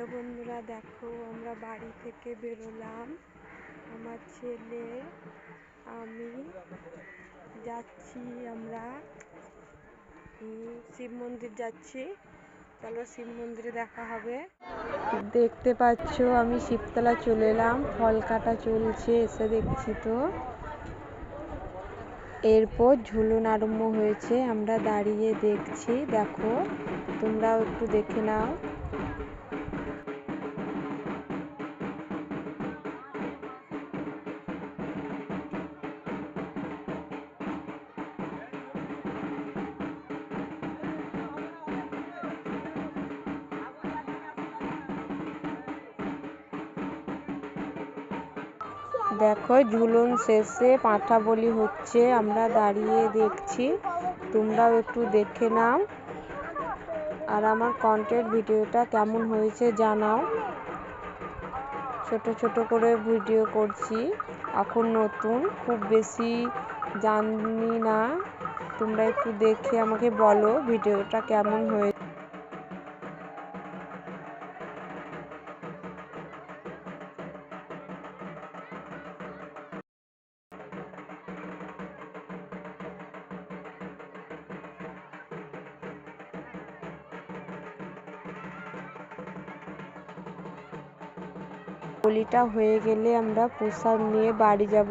Hello বন্ধুরা, দেখো আমরা বাড়ি থেকে বেরোলাম। আমার ছেলে, আমি যাচ্ছি আমরা। শিব মন্দির যাচ্ছি। চলো শিব মন্দিরে দেখা হবে। দেখতে পাচ্ছ, আমি শিবতলা চলে এলাম। ফল কাটা চলছে, এসে দেখছি তো। এরপর ঝুলন আরম্ভ হয়েছে, আমরা দাঁড়িয়ে দেখছি। দেখো, তোমরাও একটু দেখে নাও। দেখো, ঝুলন শেষে পাঁঠা বলি হচ্ছে, আমরা দাঁড়িয়ে দেখছি। তোমরাও একটু দেখে নাও। আর আমার কন্টেন্ট ভিডিওটা কেমন হয়েছে জানাও। ছোট ছোট করে ভিডিও করছি, এখন নতুন, খুব বেশি জানি না। তোমরা একটু দেখে আমাকে বলো ভিডিওটা কেমন হয়েছে। বলিটা হয়ে গেলে আমরা প্রসাদ নিয়ে বাড়ি যাব।